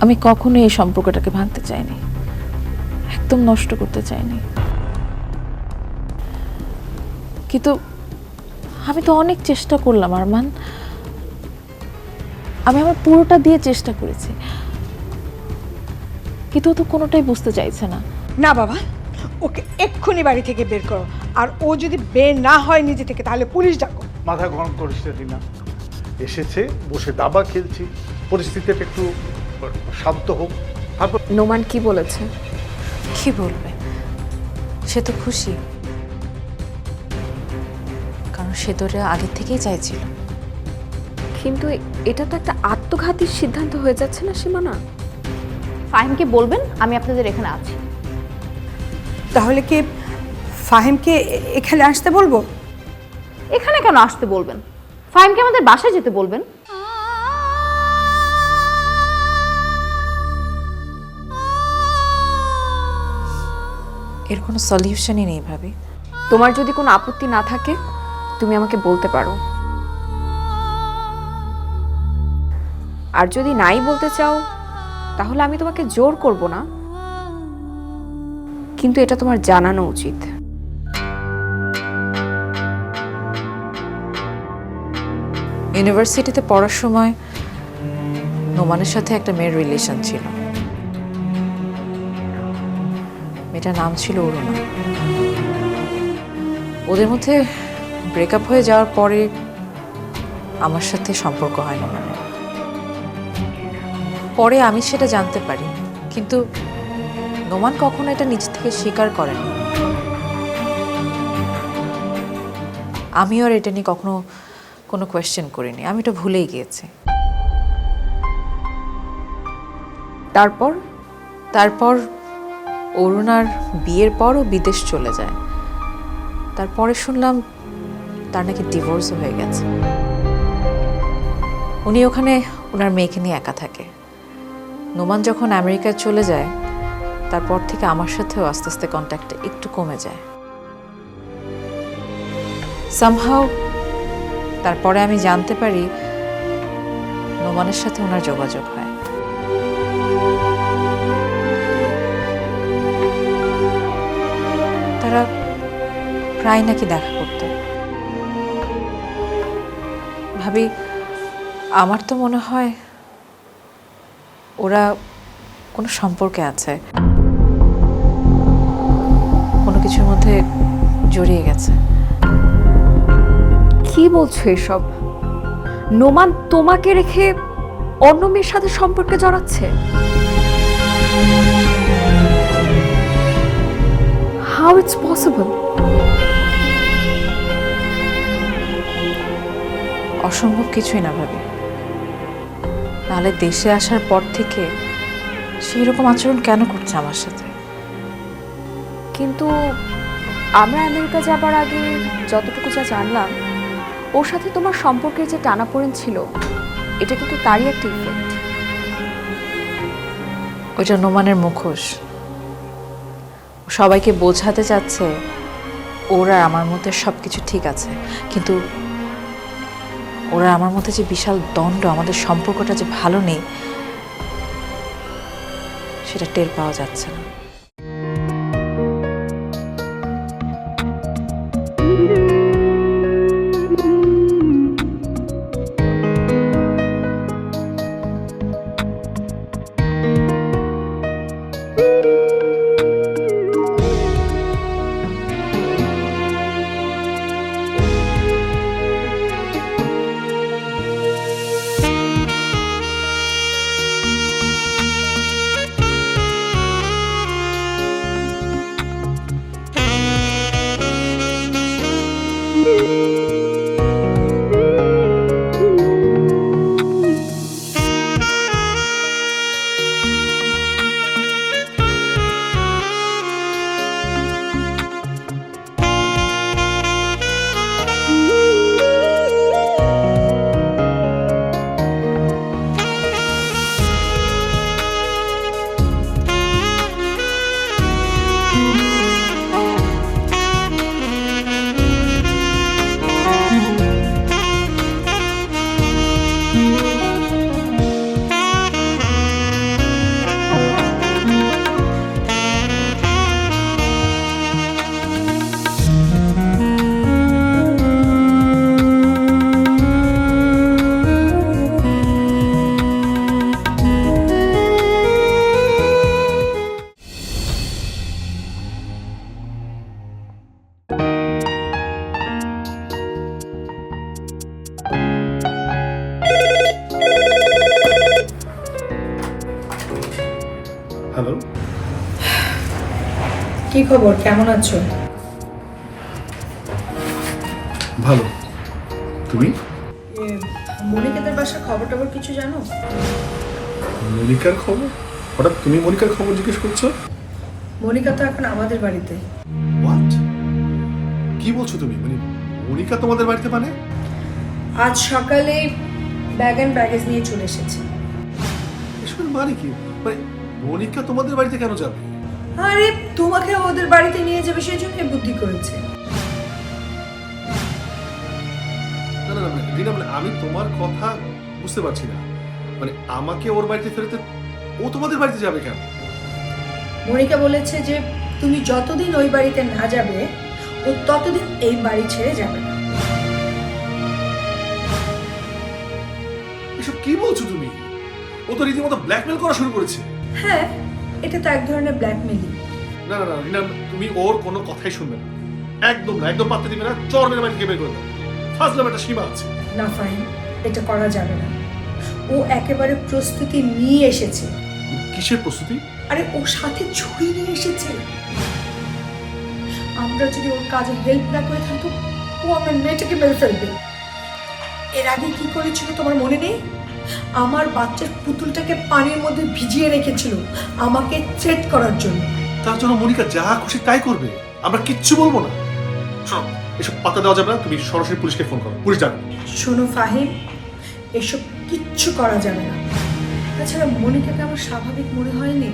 আমি কখনো এই সম্পর্কটাকে ভাঙতে চাইনি। একদম নষ্ট করতে চাইনি। কিন্তু আমি তো অনেক চেষ্টা করলাম আরমান। আমি আমার পুরোটা দিয়ে চেষ্টা করেছি। কিন্তু ও তো কোনোটাই বুঝতে চাইছে না। না বাবা ওকে এক্ষুনি বাড়ি থেকে বের করো। আর ও যদি বের না হয় নিজে থেকে তাহলে পুলিশ ডাকো। মাথা গরম করিস না এসেছে বসে দাবা খেলছি। পরিস্থিতিটা একটু শান্ত হোক। তারপর নোমান কি বলেছে? কি বলবে? সে তো খুশি। কারণ সে তো এটা আগে থেকেই চাইছিল। কিন্তু এটা তো একটা আত্মঘাতী সিদ্ধান্ত হয়ে যাচ্ছে না সীমানা? ফাহিমকে বলবেন? আমি আপনাদের এখানে আছি। তাহলে কি ফাহিমকে এ- এখানে আসতে বলব? এখানে কেন আসতে বলবেন? ফাহিমকে আমাদের বাসায় যেতে বলবেন? এর কোনো সলিউশনই নেই ভাবি। তোমার যদি কোনো আপত্তি না থাকে তুমি আমাকে বলতে পারো। আর যদি নাই বলতে চাও তাহলে আমি তোমাকে জোর করব না। কিন্তু এটা তোমার জানানো উচিত। ইউনিভার্সিটিতে পড়ার সময় নোমানের সাথে একটা মেয়ের রিলেশন ছিল। মেয়েটার নাম ছিল অরুণা। ওদের মধ্যে ব্রেকআপ হয়ে যাওয়ার পরে আমার সাথে সম্পর্ক হয় নোমানের পরে আমি সেটা জানতে পারি, কিন্তু নোমান কখনো এটা নিজ থেকে স্বীকার করেনি। আমিও আর এটা নিয়ে কখনো কোনো কোয়েশ্চেন করিনি, আমি এটা ভুলেই গিয়েছি। তারপর? তারপর অরুণার বিয়ের পরও বিদেশ চলে যায়। তারপরে শুনলাম তার নাকি ডিভোর্সও হয়ে গেছে। উনি ওখানে ওনার মেয়েকে নিয়ে একা থাকে। নোমান যখন আমেরিকায় চলে যায়, তারপর থেকে আমার সাথেও আস্তে আস্তে কন্ট্যাক্টটা একটু কমে যায়। সামহাও তারপরে আমি জানতে পারি নোমানের সাথে ওনার যোগাযোগ হয়। প্রায় নাকি দেখা করতো। ভাবি, আমার তো মনে হয় ওরা কোনো সম্পর্কে আছে। কোনো কিছুর মধ্যে জড়িয়ে গেছে। কি বলছো এসব? নোমান তোমাকে রেখে অন্য মেয়ের সাথে সম্পর্কে জড়াচ্ছে? হাউ ইটস পসিবল অসম্ভব কিছুই না ভাবে। নাহলে দেশে আসার পর থেকে সেই রকম আচরণ কেন করছে আমার সাথে? কিন্তু আমরা আমেরিকা যাবার আগে যতটুকু যা জানলাম ওর সাথে তোমার সম্পর্কের যে টানাপোড়েন ছিল এটা কিন্তু তারই একটা ইফেক্ট ওইটা নোমানের মুখোশ। সবাইকে বোঝাতে চাচ্ছে ওরা আমার মধ্যে সব কিছু ঠিক আছে। কিন্তু ওরা আমার মধ্যে যে বিশাল দণ্ড, আমাদের সম্পর্কটা যে ভালো নেই, সেটা টের পাওয়া যাচ্ছে না। খবর কেমন আছো? ভালো। তুমি? মনিকাদের বাসার খবর টবর কিছু জানো? মনিকার খবর? হঠাৎ তুমি মনিকার খবর জিজ্ঞেস করছ? মনিকা তো এখন আমাদের বাড়িতে। হোয়াট কি বলছো তুমি? মানে মনিকা তোমাদের বাড়িতে মানে? আজ সকালে ব্যাগ অ্যান্ড ব্যাগেজ নিয়ে চলে এসেছে। এসবের মানে কি? মানে মনিকা তোমাদের বাড়িতে কেন যাবে? আরে তোমাকে ওদের বাড়িতে নিয়ে যাবে সেই জন্য বুদ্ধি করেছে। না না না মানে, রিনা মানে আমি তোমার কথা বুঝতে পারছি না। মানে আমাকে ওর বাড়িতে ফেরতে ও তোমাদের বাড়িতে যাবে কেন? মনিকা বলেছে যে তুমি যতদিন ওই বাড়িতে না যাবে ও ততদিন এই বাড়ি ছেড়ে যাবে না। এসব কি বলছো তুমি? ও তো রীতিমতো ব্ল্যাকমেল করা শুরু করেছে। হ্যাঁ এটা তো এক ধরনের ব্ল্যাকমেলিং না না না তুমি ওর কোনো কথাই শুনবে না। একদম না একদম পাত্তা দিবে না চর মেরে বাড়ি বের করে ফাজলাম একটা সীমা আছে। না ফাইন এটা করা যাবে না। ও একেবারে প্রস্তুতি নিয়ে এসেছে। কিসের প্রস্তুতি? আরে ও সাথে ছুরি নিয়ে এসেছে। আমরা যদি ওর কাজে হেল্প না করে থাকতো ও আমার মেয়েটাকে মেরে ফেলবে। এর আগে কি করেছিল তোমার মনে নেই? আমার বাচ্চার পুতুলটাকে পানির মধ্যে ভিজিয়ে রেখেছিল আমাকে থ্রেট করার জন্য। তার জন্য মনিকা যা খুশি তাই করবে। আমরা কিচ্ছু বলব না। শোনো এসব পাতা দেওয়া যাবে না তুমি সরাসরি পুলিশকে ফোন করো। পুলিশ ডাকো শোনো ফাহিম এসব কিচ্ছু করা যাবে না। তাছাড়া মনিকাকে আমার স্বাভাবিক মনে হয়নি।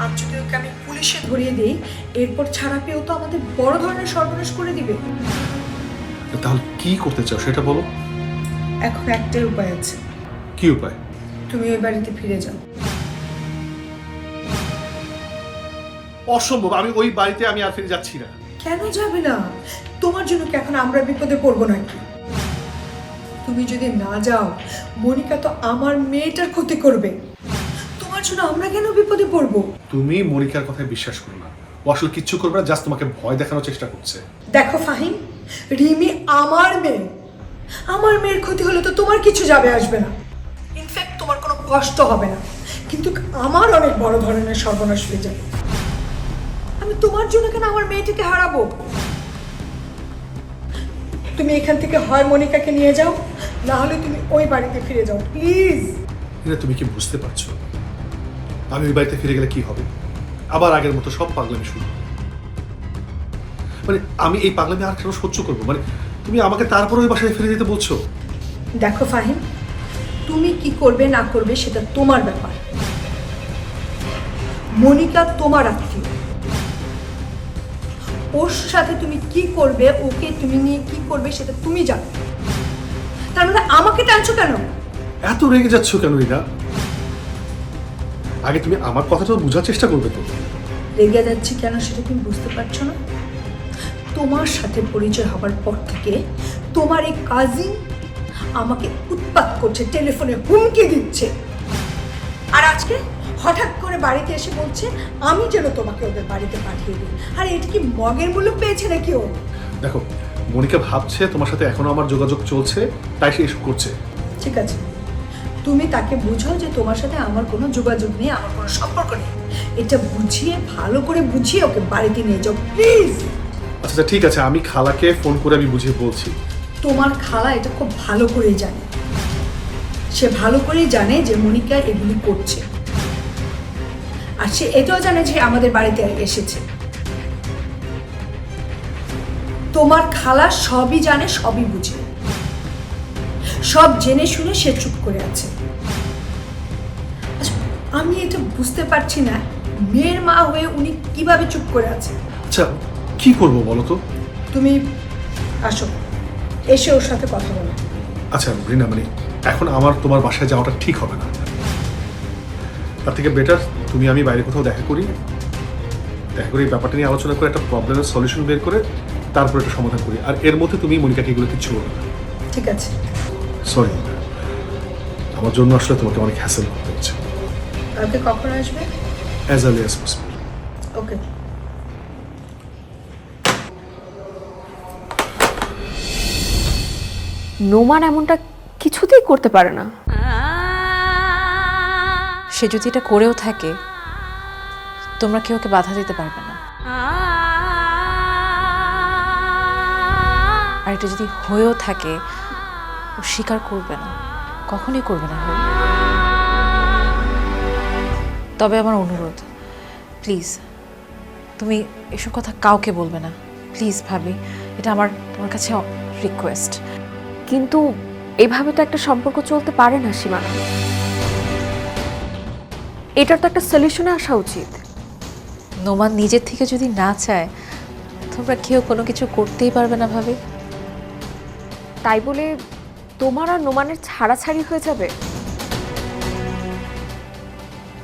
আর যদি ওকে আমি পুলিশে ধরিয়ে দিই এরপর ছাড়া পেয়েও তো আমাদের বড় ধরনের সর্বনাশ করে দিবে। তাহলে কি করতে চাও সেটা বলো। এখন একটাই উপায় আছে। কি উপায়? তুমি ওই বাড়িতে ফিরে যাও। অসম্ভব। আমি ওই বাড়িতে আমি আর ফিরে যাচ্ছি না। কেন যাবে না? তোমার জন্য কি এখন আমরা বিপদে পড়ব নাকি? তুমি যদি না যাও মনিকা তো আমার মেয়েটার ক্ষতি করবে। তোমার জন্য আমরা কেন বিপদে পড়ব? তুমি মনিকার কথায় বিশ্বাস করো না। ও আসলে কিচ্ছু করবে না জাস্ট তোমাকে ভয় দেখানোর চেষ্টা করছে। দেখো ফাহিম রিমি আমার মেয়ে। আমার মেয়ের ক্ষতি হলে তো তোমার কিছু যাবে আসবে না। ইনফ্যাক্ট তোমার কোনো কষ্ট হবে না। কিন্তু আমার অনেক বড় ধরনের সর্বনাশ হয়ে যাবে। আমি তোমার জন্য কেন আমার মেয়েটিকে হারাবো? তুমি এখান থেকে হয় মনিকাকে নিয়ে যাও না হলে তুমি ওই বাড়িতে ফিরে যাও প্লিজ। এটা তুমি কি বুঝতে পারছ? আমি ওই বাড়িতে ফিরে গেলে কি হবে? আবার আগের মতো সব পাগলামি শুরু মানে আমি এই পাগলামি আর কেন সহ্য করব? মানে তুমি আমাকে তারপর ওই বাসায় ফিরে যেতে বলছো? দেখো ফাহিম তুমি কি করবে না করবে সেটা তোমার ব্যাপার। মনিকা তোমার আত্মীয়। ওর সাথে তুমি কি করবে ওকে তুমি নিয়ে কি করবে সেটা তুমি জানো। তার মানে আমাকে টানছো কেন? এত রেগে যাচ্ছ কেন রিনা? আগে তুমি আমার কথাটা বোঝার চেষ্টা করবে তো। রেগে যাচ্ছি কেন সেটা তুমি বুঝতে পারছ না? তোমার সাথে পরিচয় হবার পর থেকে তোমার এই কাজিন আমাকে উৎপাত করছে টেলিফোনে হুমকি দিচ্ছে। আর আজকে? হঠাৎ করে বাড়িতে এসে বলছে আমি যেন তোমাকে ওদের বাড়িতে পাঠিয়ে দিই। আর এটা কি মগের মূল্য পেয়েছে নাকি ও? দেখো মনিকা ভাবছে তোমার সাথে এখনও আমার যোগাযোগ চলছে তাই সে এসব করছে। ঠিক আছে। তুমি তাকে বুঝাও যে তোমার সাথে আমার কোনো যোগাযোগ নেই আমার কোনো সম্পর্ক নেই। এটা বুঝিয়ে ভালো করে বুঝিয়ে ওকে বাড়িতে নিয়ে যাও প্লিজ। আচ্ছা আচ্ছা, ঠিক আছে আমি খালাকে ফোন করে আমি বুঝিয়ে বলছি। তোমার খালা এটা খুব ভালো করেই জানে। সে ভালো করেই জানে যে মনিকা এগুলি করছে। আর সে এটাও জানে যে আমাদের বাড়িতে এসেছে। তোমার খালা সবই জানে সবই বুঝে। সব জেনে শুনে সে চুপ করে আছে। আচ্ছা, আমি এটা বুঝতে পারছি না মেয়ের মা হয়ে উনি কীভাবে চুপ করে আছে? আচ্ছা কি করব বলো তো? তুমি আসো এসে ওর সাথে কথা বলো। আচ্ছা রিনা মানে এখন আমার তোমার বাসায় যাওয়াটা ঠিক হবে না। তার থেকে বেটার তুমি আমি বাইরে কোথাও দেখা করি দেখা করে এই ব্যাপারটা নিয়ে আলোচনা করে একটা প্রবলেমের সলিউশন বের করে তারপর একটা সমাধান করি। আর এর মধ্যে তুমি মনিকাকে এগুলো কিচ্ছু বলো না। ঠিক আছে। সরি আমার জন্য আসলে তোমাকে অনেক হ্যাসেল করতে হচ্ছে। কালকে কখন আসবে? As early as possible okay Noman এমনটা কিছুতেই করতে পারে না। সে যদি এটা করেও থাকে, তোমরা কেউ ওকে বাধা দিতে পারবে না। আর এটা যদি হয়েও থাকে, ও স্বীকার করবে না। কখনই করবে না তবে আমার অনুরোধ, প্লিজ, তুমি এসব কথা কাউকে বলবে না। প্লিজ, ভাবি, এটা আমার, তোমার কাছে রিকোয়েস্ট কিন্তু এভাবে তো একটা সম্পর্ক চলতে পারে না সীমানা এটার তো একটা সলিউশনে আসা উচিত। নোমান নিজের থেকে যদি না চায় তোমরা কেউ কোনো কিছু করতেই পারবে না ভাবে। তাই বলে তোমার আর নোমানের ছাড়াছাড়ি হয়ে যাবে?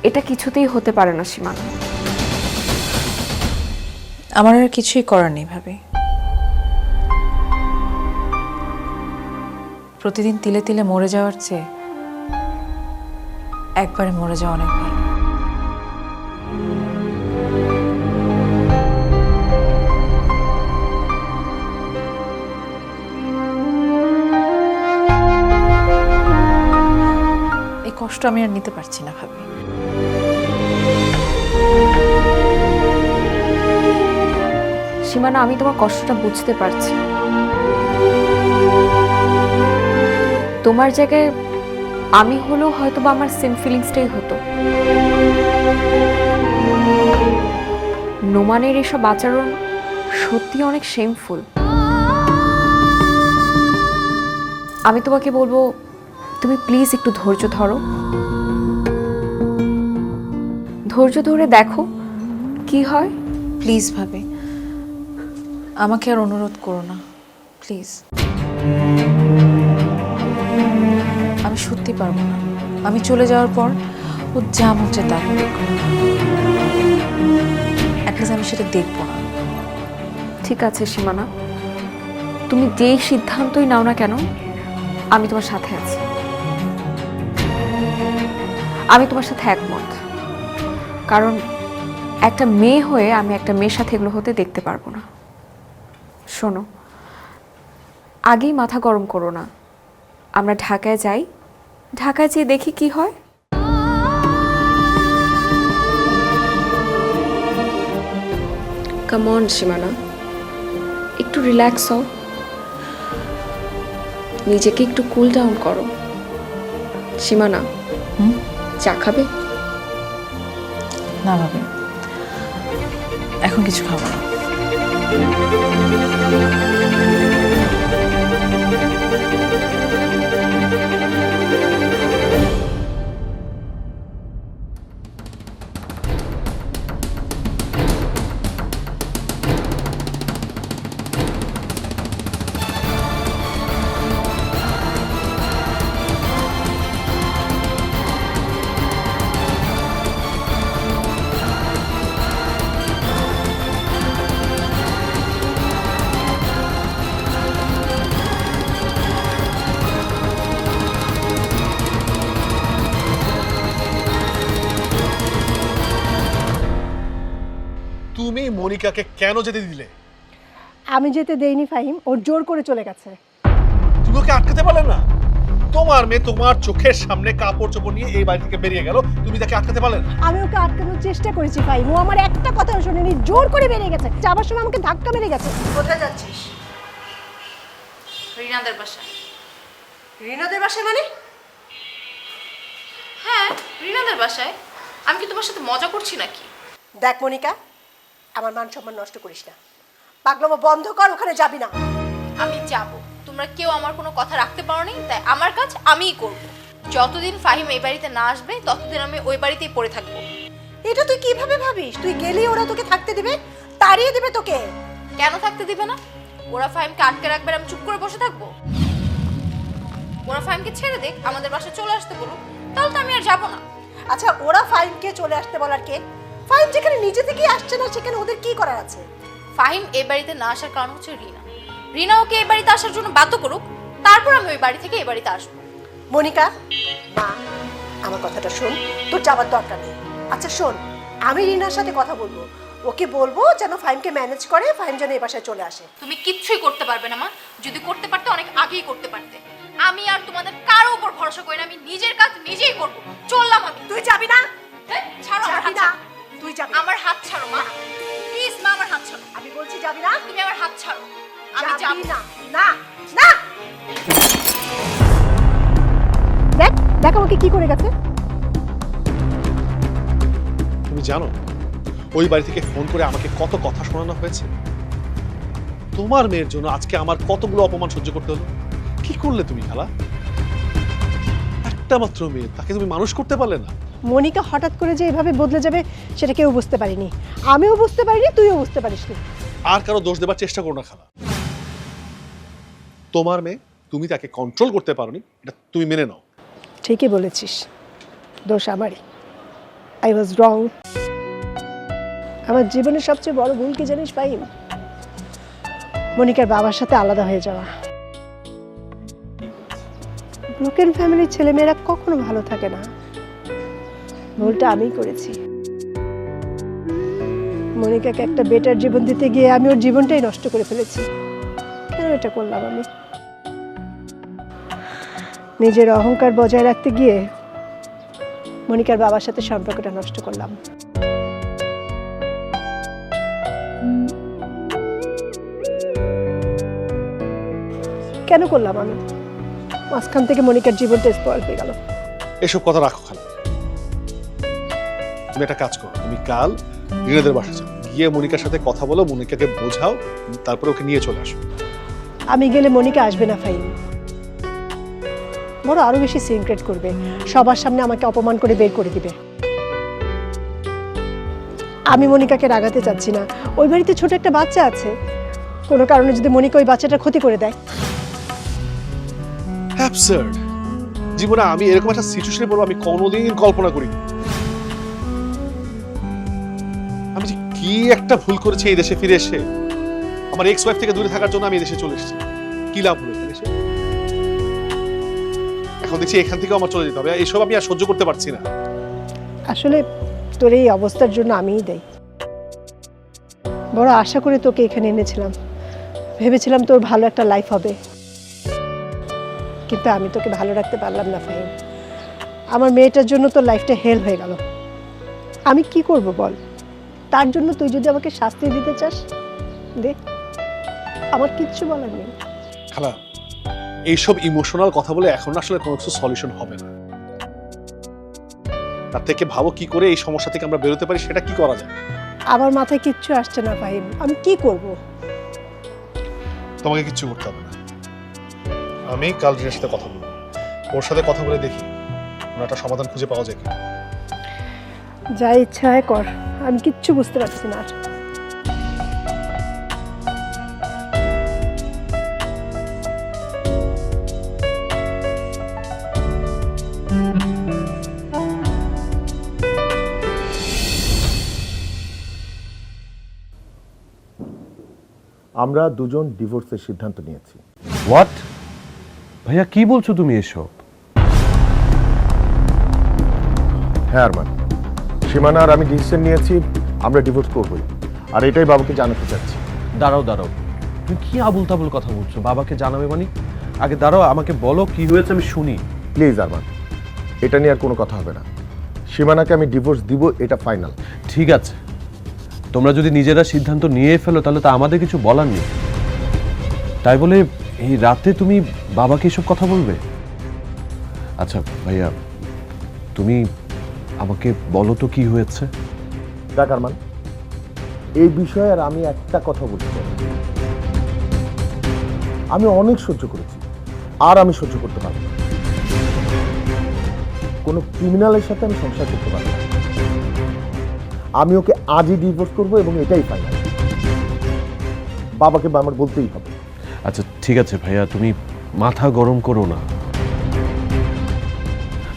এটা কিছুতেই হতে পারে না সীমানা আমার আর কিছুই করার নেই ভাবে। প্রতিদিন তিলে তিলে মরে যাওয়ার চেয়ে একবারে মরে যাওয়া অনেক ভালো। কষ্ট আমি আর নিতে পারছি না, ভাবি। সীমানা, আমি তোমার কষ্টটা বুঝতে পারছি। তোমার জায়গায় আমি হলেও হয়তো বা আমার সেম ফিলিংসটাই হতো। নোমানের এসব আচরণ সত্যি অনেক শেমফুল আমি তোমাকে বলব তুমি প্লিজ একটু ধৈর্য ধরো। ধৈর্য ধরে দেখো কি হয়? প্লিজ ভাবি আমাকে আর অনুরোধ করো না প্লিজ। আমি সত্যি পারব না। আমি চলে যাওয়ার পর ও যা হচ্ছে তা অ্যাটলিস্ট আমি সেটা দেখব না। ঠিক আছে সীমানা। তুমি যেই সিদ্ধান্তই নাও না কেন আমি তোমার সাথে আছি। আমি তোমার সাথে একমত। কারণ একটা মেয়ে হয়ে আমি একটা মেয়ের সাথে এগুলো হতে দেখতে পারব না। শোনো আগেই মাথা গরম করো না। আমরা ঢাকায় যাই ঢাকায় যেয়ে দেখি কি হয়। কামন সীমানা। একটু রিল্যাক্স হও। নিজেকে একটু কুল ডাউন করো। সীমানা হুম? চা খাবে? না ভাবে এখন কিছু খাব না। মনিকাকে কেন যেতে দিলে? আমি যেতে দেইনি ফাহিম। ওর জোর করে চলে গেছে। তুমি ওকে আটকাতে পারলে না? তোমার মেয়ে তোমার চোখের সামনে কাপড় চোপড় নিয়ে এই বাড়ি থেকে বেরিয়ে গেল। তুমি তাকে আটকাতে পারলে না? আমি ওকে আটকানোর চেষ্টা করেছি ফাহিম। ও আমার একটা কথা শোনেনি। জোর করে বেরিয়ে গেছে। যাবার সময় আমাকে ধাক্কা মেরে গেছে। কোথায় যাচ্ছিস? রিনাদের বাসায়। রিনাদের বাসায় মানে? হ্যাঁ রিনাদের বাসায়। আমি কি তোমার সাথে মজা করছি নাকি? দেখ মনিকা আমার মান সম্মান নষ্ট করিস না। পাগলামো বন্ধ কর ওখানে যাবি না। আমি যাব। তোমরা কেউ আমার কোনো কথা রাখতে পারো নি তাই আমার কাজ আমিই করব। যতদিন ফাহিম এই বাড়িতে না আসবে ততদিন আমি ওই বাড়িতেই পড়ে থাকব। এটা তুই কীভাবে ভাবিস? তুই গেলি ওরা তোকে থাকতে দিবে তাড়িয়ে দিবে তোকে। কেন থাকতে দিবে না? ওরা ফাহিমকে আটকে রাখবে আর আমি চুপ করে বসে থাকব। ওরা ফাহিমকে ছেড়ে দেখ আমাদের বাসায় চলে আসতে বলুক তাহলে তো আমি আর যাব না। আচ্ছা ওরা ফাহিমকে চলে আসতে বলার কে? ফাহিম যেখানে নিজে থেকেই আসছে না সেখানে ওদের কি করার আছে? ফাহিম এই বাড়িতে না আসার কারণ হচ্ছে রিনা। রিনা ওকে এই বাড়িতে আসার জন্য বাধ্য করুক তারপর আমি ওই বাড়ি থেকে এই বাড়িতে আসব। মনিকা মা আমার কথাটা শোন তোর যাবার দরকার নেই। আচ্ছা শোন আমি রিনার সাথে কথা বলব। ওকে বলব যেন ফাহিমকে ম্যানেজ করে ফাহিম যেন এই বাসায় চলে আসে। তুমি কিচ্ছুই করতে পারবে না মা। যদি করতে পারতে অনেক আগেই করতে পারতে। আমি আর তোমাদের কারও উপর ভরসা করি না আমি নিজের কাজ নিজেই করব। চললাম আমি। তুই যাবি না? এই, ছাড়ো আমার হাত না? ছাড়ো। তুই যাবি না। আমার হাত ছাড়ো মা। প্লিজ মা আমার হাত ছাড়ো। আমি বলছি যাবি না? তুমি আমার হাত ছাড়ো। আমি যাবি। না। না না। দেখ দেখ আমাকে কি করে গেছে। তুমি জানো ওই বাড়ি থেকে ফোন করে আমাকে কত কথা শোনানো হয়েছে? তোমার মেয়ের জন্য আজকে আমার কতগুলো অপমান সহ্য করতে হলো? কি করলে তুমি খালা? একটা মাত্র মেয়ে তাকে তুমি মানুষ করতে পারলে না। মনিকা হঠাৎ করে যে এভাবে বদলে যাবে সেটা কেউ বুঝতে পারিনি। আমিও বুঝতে পারিনি তুইও বুঝতে পারিসনি। আর কারও দোষ দেবার চেষ্টা করো না খালা। তোমার মেয়ে তুমি তাকে কন্ট্রোল করতে পারোনি এটা তুমি মেনে নাও। ঠিকই বলেছিস। দোষ আমারই। আই ওয়াজ রং আমার জীবনের সবচেয়ে বড় ভুল কি জানিস পাইম মনিকার বাবার সাথে আলাদা হয়ে যাওয়া। ব্রোকেন ফ্যামিলির ছেলেমেয়েরা কখনো ভালো থাকে না। ভুলটা আমিই করেছি। মনিকাকে একটা বেটার জীবন দিতে গিয়ে আমি ওর জীবনটাই নষ্ট করে ফেলেছি। কেন এটা করলাম আমি? নিজের অহংকার বজায় রাখতে গিয়ে মনিকার বাবার সাথে সম্পর্কটা নষ্ট করলাম। কেন করলাম আমি? মাঝখান থেকে মনিকার জীবনটা স্পয়েল হয়ে গেল। এসব কথা রাখো খালা। তুমি একটা কাজ করো তুমি কাল রিনাদের বাসা যাও। গিয়ে মনিকার সাথে কথা বলো মনিকাকে বোঝাও তারপরে ওকে নিয়ে চলে আসো। আমি গেলে মনিকা আসবে না ফাইন বড় আরও বেশি সিনক্রেট করবে। সবার সামনে আমাকে অপমান করে বের করে দিবে। আমি মনিকাকে রাগাতে চাচ্ছি না। ওই বাড়িতে ছোট একটা বাচ্চা আছে। কোনো কারণে যদি মনিকা ওই বাচ্চাটার ক্ষতি করে দেয়। অ্যাবসার্ড জীবনে আমি এরকম একটা সিচুয়েশনে পড়ব আমি কোনোদিন কল্পনা করিনি। কি একটা ভুল করেছে এই দেশে ফিরে এসে? আমার এক্স ওয়াইফ থেকে দূরে থাকার জন্য আমি দেশে চলে এসেছি। কি লাভ হলো এখানে দেখছি এখান থেকে আমার চলে যেতে হবে। এইসব আমি আর সহ্য করতে পারছি না। আসলে তোর এই অবস্থার জন্য আমিই দেই। বড় আশা করে তোকে এখানে এনেছিলাম। ভেবেছিলাম তোর ভালো একটা লাইফ হবে। কিন্তু আমি তোকে ভালো রাখতে পারলাম না, ফাহিম। আমার মেয়েটার জন্য তোর লাইফটা হেল হয়ে গেল। আমি কি করব বল? তার জন্য তুই যদি আমাকে শাস্তি দিতে চাস দে। আমার কিচ্ছু বলার নেই। খালা এইসব ইমোশনাল কথা বলে এখন আসলে কোনো কিছু সলিউশন হবে না। তার থেকে ভাবো কি করে এই সমস্যা থেকে আমরা বেরোতে পারি সেটা কি করা যায়? আমার মাথায় কিচ্ছু আসছে না ফাহিম। আমি কি করব? তোমাকে কিচ্ছু করতে হবে না। আমি কাল রিনার সাথে কথা বলব। ওর সাথে কথা বলে দেখি কোনো একটা সমাধান খুঁজে পাওয়া যায় কি যা ইচ্ছা হয় কর। আমি কিচ্ছু বুঝতে পারছি না আর। আমরা দুজন ডিভোর্সের সিদ্ধান্ত নিয়েছি। হোয়াট ভাইয়া কি বলছো তুমি এসব? হ্যাঁ আরমান। সীমানা আর আমি ডিসিশন নিয়েছি আমরা ডিভোর্স করবই। আর এটাই বাবাকে জানাতে চাচ্ছি। দাঁড়াও দাঁড়াও। তুমি কি আবুল তাবুল কথা বলছো? বাবাকে জানাবে মানে? আগে দাঁড়াও আমাকে বলো কি হয়েছে আমি শুনি। প্লিজ আরমান এটা নিয়ে আর কোনো কথা হবে না। সীমানাকে আমি ডিভোর্স দিব এটা ফাইনাল ঠিক আছে। তোমরা যদি নিজেরা সিদ্ধান্ত নিয়ে ফেলো তাহলে তো আমাদের কিছু বলার নেই। তাই বলে এই রাতে তুমি বাবাকে এসব কথা বলবে? আচ্ছা ভাইয়া তুমি আমাকে বলো তো কি হয়েছে? দেখ আরমান এই বিষয়ে আর আমি একটা কথা বলতে চাই। আমি অনেক সহ্য করেছি আর আমি সহ্য করতে পারব না। কোনো ক্রিমিনালের সাথে আমি সংসার করতে পারব না। আমি ওকে আজই ডিভোর্স করব এবং এটাই ফাইনাল বাবাকে আমার বলতেই হবে। আচ্ছা ঠিক আছে ভাইয়া তুমি মাথা গরম করো না।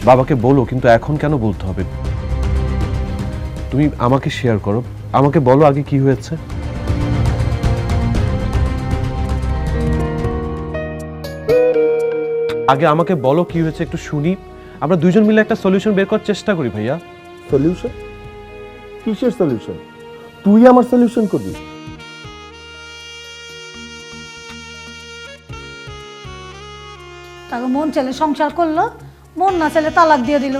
বাবাকে বলো কিন্তু এখন কেন বলতে হবে? তুমি আমাকে শেয়ার করো। আমাকে বলো আগে কি হয়েছে। আগে আমাকে বলো কি হয়েছে একটু শুনি। আমরা দুইজন মিলে একটা সলিউশন বের করার চেষ্টা করি ভাইয়া। সলিউশন কিসের সলিউশন তুই আমার সলিউশন করবি? তাকে মন চাইলে সংসার করল। মন না চাইলে তালাক দিয়ে দিল।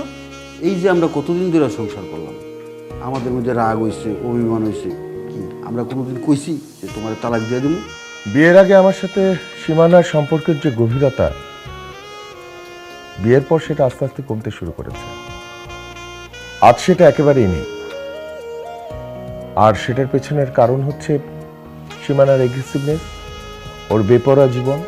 এই যে আমরা কতদিন ধরে সংসার করলাম আমাদের মধ্যে রাগ হয়েছে অভিমান হয়েছে কি? আমরা কোনোদিন কইছি যে তোমার তালাক দিয়ে দেবো বিয়ের আগে আমার সাথে সীমানার সম্পর্কের যে গভীরতা বিয়ের পর সেটা আস্তে আস্তে কমতে শুরু করেছে। আজ সেটা একেবারেই নেই। আর সেটার পেছনের কারণ হচ্ছে সীমানার এগ্রেসিভনেস ওর বেপরা জীবন